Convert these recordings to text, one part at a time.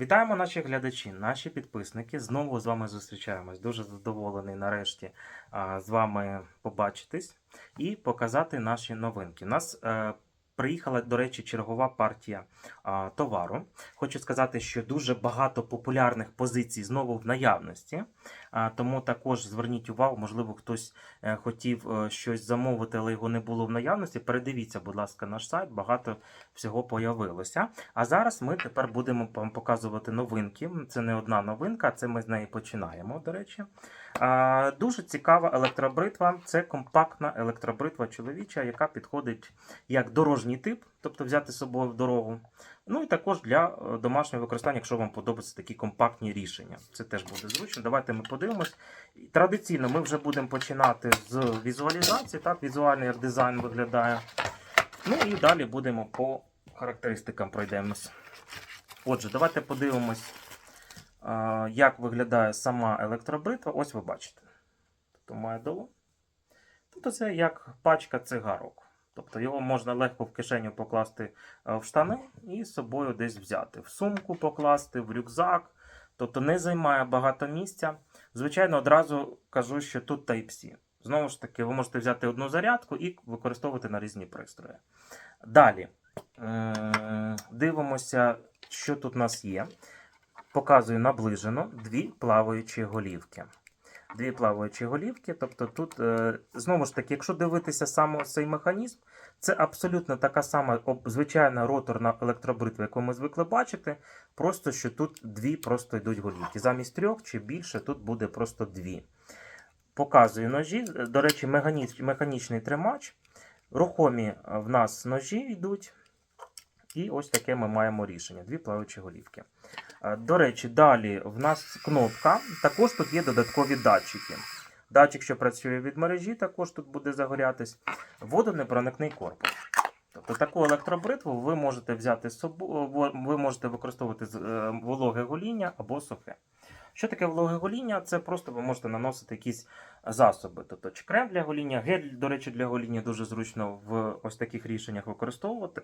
Вітаємо наші глядачі, наші підписники. Знову з вами зустрічаємось. Дуже задоволений нарешті з вами побачитись і показати наші новинки. У нас е, приїхала, до речі, чергова партія товару. Хочу сказати, що дуже багато популярних позицій знову в наявності. Тому також зверніть увагу, можливо, хтось е, хотів е, щось замовити, але його не було в наявності. Передивіться, будь ласка, наш сайт. Багато всього появилося. А зараз ми тепер будемо вам показувати новинки. Це не одна новинка, це ми з неї починаємо, до речі. Дуже цікава електробритва. Це компактна електробритва чоловіча, яка підходить як дорожній тип, тобто взяти з собою в дорогу. Ну і також для е, домашнього використання, якщо вам подобаються такі компактні рішення. Це теж буде зручно. Давайте ми подивимось. Традиційно ми вже будемо починати з візуалізації, так, візуальний як дизайн виглядає. Ну і далі будемо по характеристикам пройдемось. Отже, давайте подивимось, як виглядає сама електробритва. Ось ви бачите. Тобто має долу. Тобто це як пачка цигарок. Тобто його можна легко в кишеню покласти е, в штани і з собою десь взяти. В сумку покласти, в рюкзак. Тобто не займає багато місця. Звичайно, одразу кажу, що тут Type-C. Знову ж таки, ви можете взяти одну зарядку і використовувати на різні пристрої. Далі дивимося, що тут у нас є. Показую наближено дві плаваючі голівки. Дві плаваючі голівки. Тобто тут, е, знову ж таки, якщо дивитися саме цей механізм, це абсолютно така сама звичайна роторна електробритва, яку ми звикли бачити. Просто що тут дві просто йдуть голівки. Замість трьох чи більше, тут буде просто дві. Показую ножі. До речі, механічний тримач. Рухомі в нас ножі йдуть. І ось таке ми маємо рішення: дві плаваючі голівки. Е, До речі, далі в нас кнопка. Також тут є додаткові датчики. Датчик, що працює від мережі, також тут буде загорятись. Водонепроникний корпус. Тобто таку електробритву ви можете взяти з собою, ви можете використовувати е, вологе гоління або сухе. Що таке вологе гоління? Це просто ви можете наносити якісь засоби. Тобто чи крем для гоління, гель, до речі, для гоління дуже зручно в ось таких рішеннях використовувати.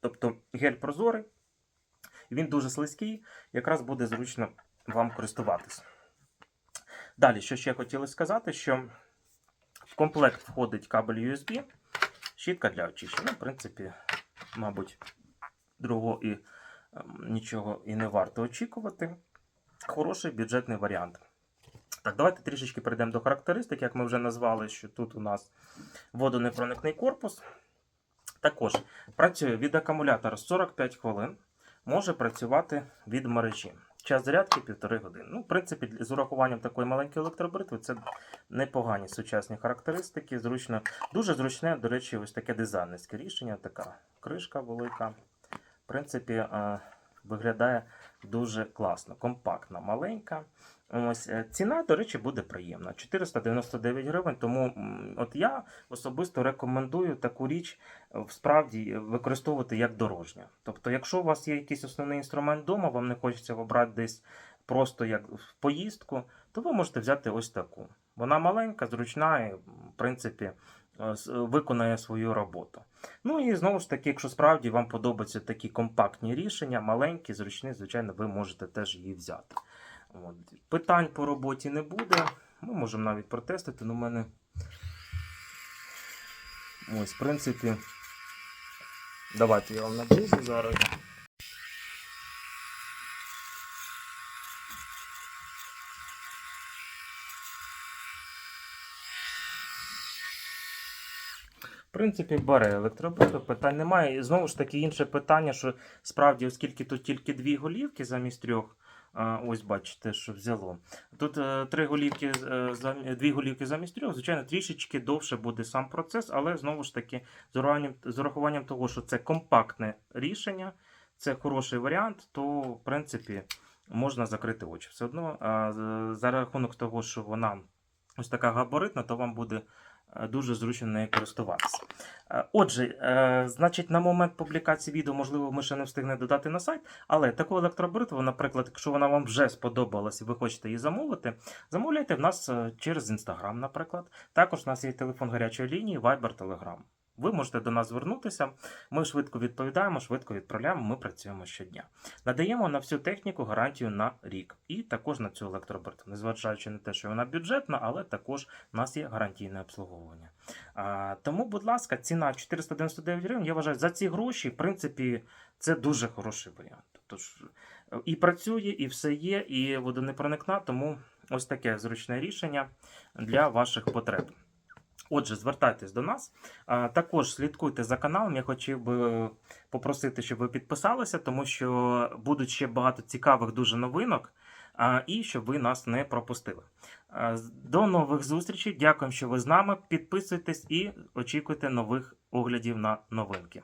Тобто гель прозорий, він дуже слизький, якраз буде зручно вам користуватися. Далі, що ще хотіли сказати, що в комплект входить кабель USB, щітка для очищення. Ну, в принципі, мабуть, другого і ем, нічого і не варто очікувати. Хороший бюджетний варіант. Так, давайте трішечки перейдемо до характеристик, як ми вже назвали, що тут у нас водонепроникний корпус. Також працює від акумулятора 45 хвилин, може працювати від мережі. Час зарядки 1,5 години. Ну, в принципі, з урахуванням такої маленької електробритви це непогані сучасні характеристики. Зручно, дуже зручне, до речі, ось таке дизайнерське рішення. Така кришка велика. В принципі, е, виглядає дуже класно, компактна, маленька. Ось е, ціна, до речі, буде приємна. 499 гривень. Тому от я особисто рекомендую таку річ е, справді використовувати як дорожня. Тобто, якщо у вас є якийсь основний інструмент вдома, вам не хочеться обрати десь просто як в поїздку, то ви можете взяти ось таку. Вона маленька, зручна і, в принципі, е, виконає свою роботу. Ну і знову ж таки, якщо справді вам подобаються такі компактні рішення, маленькі, зручні, звичайно, ви можете теж її взяти. От. Питань по роботі не буде. Ми можемо навіть протестити, але в мене. Ось, в принципі. Давайте я вам наближу зараз. В принципі, бере електробритву, питань немає. І знову ж таки, інше питання, що справді, оскільки тут тільки дві голівки замість трьох, ось бачите, що взяло. Тут е, три голівки, е, дві голівки замість трьох, звичайно, трішечки довше буде сам процес, але знову ж таки, з урахуванням, того, що це компактне рішення, це хороший варіант, то в принципі можна закрити очі. Все одно, за рахунок того, що вона ось така габаритна, то вам буде дуже зручно нею користуватися. Е, Отже, е, значить, на момент публікації відео, можливо, ми ще не встигнемо додати на сайт, але таку електробритву, наприклад, якщо вона вам вже сподобалась і ви хочете її замовити, замовляйте в нас е, через Instagram, наприклад. Також у нас є телефон гарячої лінії, Viber, Telegram. Ви можете до нас звернутися. Ми швидко відповідаємо, швидко відправляємо. Ми працюємо щодня. Надаємо на всю техніку гарантію на рік і також на цю електроборту, незважаючи на те, що вона бюджетна, але також у нас є гарантійне обслуговування. А, тому, будь ласка, ціна 499 гривень. Я вважаю, за ці гроші, в принципі, це дуже хороший варіант. Тож і працює, і все є, і водонепроникна, тому ось таке зручне рішення для ваших потреб. Отже, звертайтесь до нас. Також слідкуйте за каналом. Я хотів би попросити, щоб ви підписалися, тому що будуть ще багато цікавих дуже новинок, і щоб ви нас не пропустили. До нових зустрічей. Дякуємо, що ви з нами. Підписуйтесь і очікуйте нових оглядів на новинки.